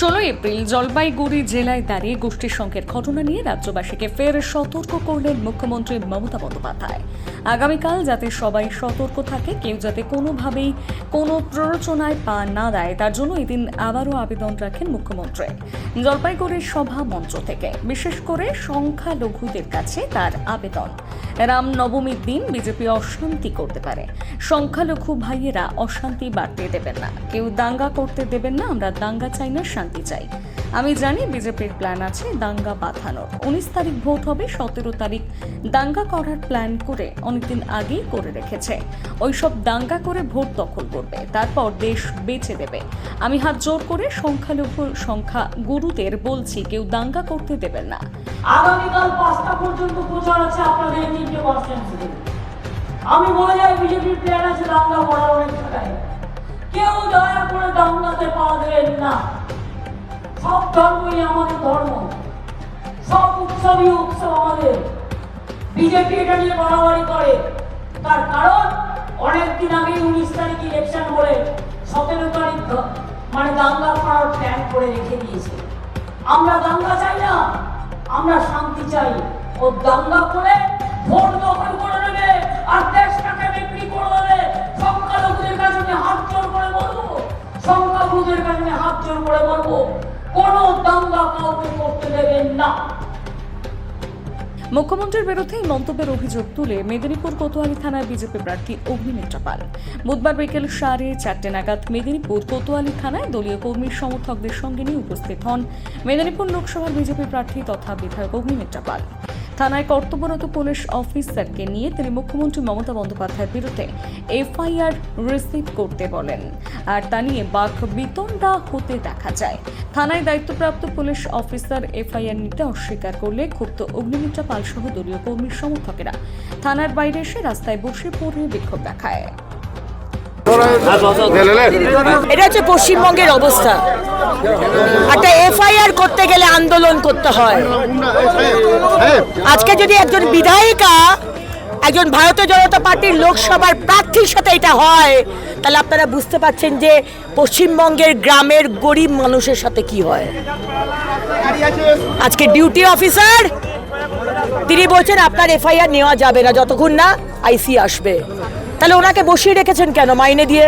ষোলোই এপ্রিল জলপাইগুড়ি জেলায় দাঁড়িয়ে গোষ্ঠী সংঘের ঘটনা নিয়ে রাজ্যবাসীকে ফের সতর্ক করলেন মুখ্যমন্ত্রী মমতা বন্দ্যোপাধ্যায়। আগামীকাল যাতে সবাই সতর্ক থাকে, কেউ যাতে কোনোভাবেই কোনো প্ররোচনায় পা না দেয়, তার জন্য এদিন আবারও আবেদন রাখেন মুখ্যমন্ত্রী। জলপাইগুড়ির সভা মঞ্চ থেকে, বিশেষ করে সংখ্যালঘুদের কাছে তার আবেদন। রাম নবমীর দিন বিজেপি অশান্তি করতে পারে। সংখ্যালঘু ভাইয়েরা অশান্তি বাড়তে দেবেন না। কেউ দাঙ্গা করতে দেবেন না, আমরা দাঙ্গা চাই না শান্তি চাই। আমি জানি বিজেপির প্ল্যান আছে দাঙ্গা বাঁধানোর। উনিশ তারিখ ভোট হবে, সতেরো তারিখ দাঙ্গা করার প্ল্যান করে অনেকদিন আগেই করে রেখেছে। ওইসব দাঙ্গা করে ভোট দখল করবে, তারপর দেশ বেঁচে দেবে। আমি হাত জোর করে সংখ্যালঘু সংখ্যা গুরুদের বলছি, কেউ দাঙ্গা করতে দেবেন না। আগামীকাল পাঁচটা পর্যন্ত প্রচার আছে আপনাদের তিনটে আমি বলে যাই, বিজেপির প্ল্যান আছে দাঙ্গা অনেক জায়গায়। কেউ দয়া করে দাঙ্গাতে পা না। সব ধর্মই আমাদের ধর্ম। সব উৎসবই উৎসব আমাদের। বিজেপি এটা নিয়ে বাড়াবাড়ি করে। তার কারণ, অনেকদিন আগে উনিশ তারিখ ইলেকশন বলে সতেরো তারিখ মানে দাঙ্গা করার প্ল্যান করে রেখে দিয়েছে। আমরা দাঙ্গা চাই না, আমরা শান্তি চাই। ও দাঙ্গা করে ভোট দখল করে নেবে আর দেশটাকে বিক্রি করে দেবে। সংখ্যালঘুদের কাছে হাত জোর করে বলব। সংখ্যালঘুদের কাছে হাত জোর করে বলব। কোনো দাঙ্গা কাউকে করতে দেবেন না মুখ্যমন্ত্রীর বিরুদ্ধে এই মন্তব্যের অভিযোগ তুলে মেদিনীপুর কোতোয়ালি থানার বিজেপি প্রার্থী অগ্নিমিত্রা পাল। বুধবার বিকেল সাড়ে চারটে নাগাদ মেদিনীপুর কোতোয়ালি থানায় দলীয় কর্মী সমর্থকদের সঙ্গে নিয়ে উপস্থিত হন মেদিনীপুর লোকসভার বিজেপি প্রার্থী তথা বিধায়ক অগ্নিমিত্রা পাল। থানায় কর্তব্যরত পুলিশ অফিসারকে নিয়ে তিনি মুখ্যমন্ত্রী মমতা বন্দ্যোপাধ্যায়ের বিরুদ্ধে এফআইআর রিসিভ করতে বলেন। আর তা নিয়ে বাঘ বিতণ্ডা হতে দেখা যায়। থানায় দায়িত্বপ্রাপ্ত পুলিশ অফিসার এফআইআর নিতে অস্বীকার করলে ক্ষুব্ধ অগ্নিমিত্রা পাল সহ দলীয় কর্মীর সমর্থকেরা। থানার বাইরে এসে রাস্তায় বসে পড়ে বিক্ষোভ দেখায়। এটা হচ্ছে পশ্চিমবঙ্গের অবস্থা। একটা এফআইআর করতে গেলে আন্দোলন করতে হয়। আজকে যদি একজন বিধায়িকা, একজন ভারতীয় জনতা পার্টির লোকসভার প্রার্থীর সাথে এটা হয়, তাহলে আপনারা বুঝতে পারছেন যে পশ্চিমবঙ্গের গ্রামের গরিব মানুষের সাথে কি হয়। আজকে ডিউটি অফিসার তিনি বলছেন আপনার এফআইআর নেওয়া যাবে না যতক্ষণ না আইসি আসবে। তাহলে ওনাকে বসিয়ে রেখেছেন কেন মাইনে দিয়ে?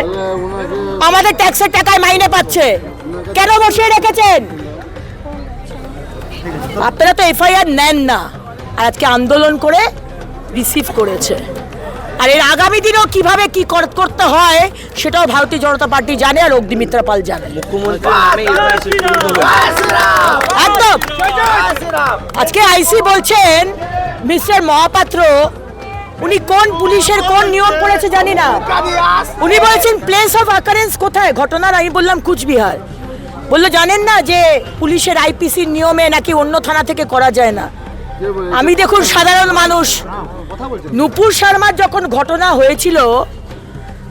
আমাদের ট্যাক্সের টাকায় মাইনে পাচ্ছে। কেন বসিয়ে রেখেছেন? আপনারা তো এফআইআর নেন না। আর আজকে আন্দোলন করে রিসিভ করেছে। আর এর আগামী দিনেও কীভাবে কি করতে হয় সেটাও ভারতীয় জনতা পার্টি জানে আর অগ্নিমিত্রা পাল জানে। একদম! আজকে আইসি বলছেন মিস্টার মহাপাত্র, উনি কোন পুলিশের কোন নিয়ম পড়েছে জানি না। উনি বলছেন প্লেস অফ অকারেন্স কোথায়? ঘটনার আমি বললাম, কুচবিহার। বলল, জানেন না যে পুলিশের আইপিসির নিয়মে নাকি অন্য থানা থেকে করা যায় না? আমি দেখুন, সাধারণ মানুষ। নুপুর শর্মার যখন ঘটনা হয়েছিল,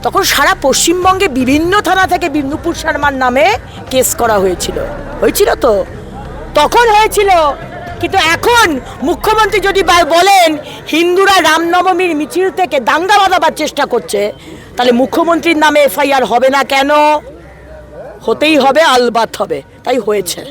তখন সারা পশ্চিমবঙ্গে বিভিন্ন থানা থেকে নুপুর শর্মার নামে কেস করা হয়েছিল। হয়েছিল তো? তখন হয়েছিল কিন্তু এখন মুখ্যমন্ত্রী যদি বলেন হিন্দুরা রামনবমীর মিছিল থেকে দাঙ্গা বাঁধাবার চেষ্টা করছে, তাহলে মুখ্যমন্ত্রীর নামে এফআইআর হবে না কেন? হতেই হবে, আলবাত হবে। তাই হয়েছে।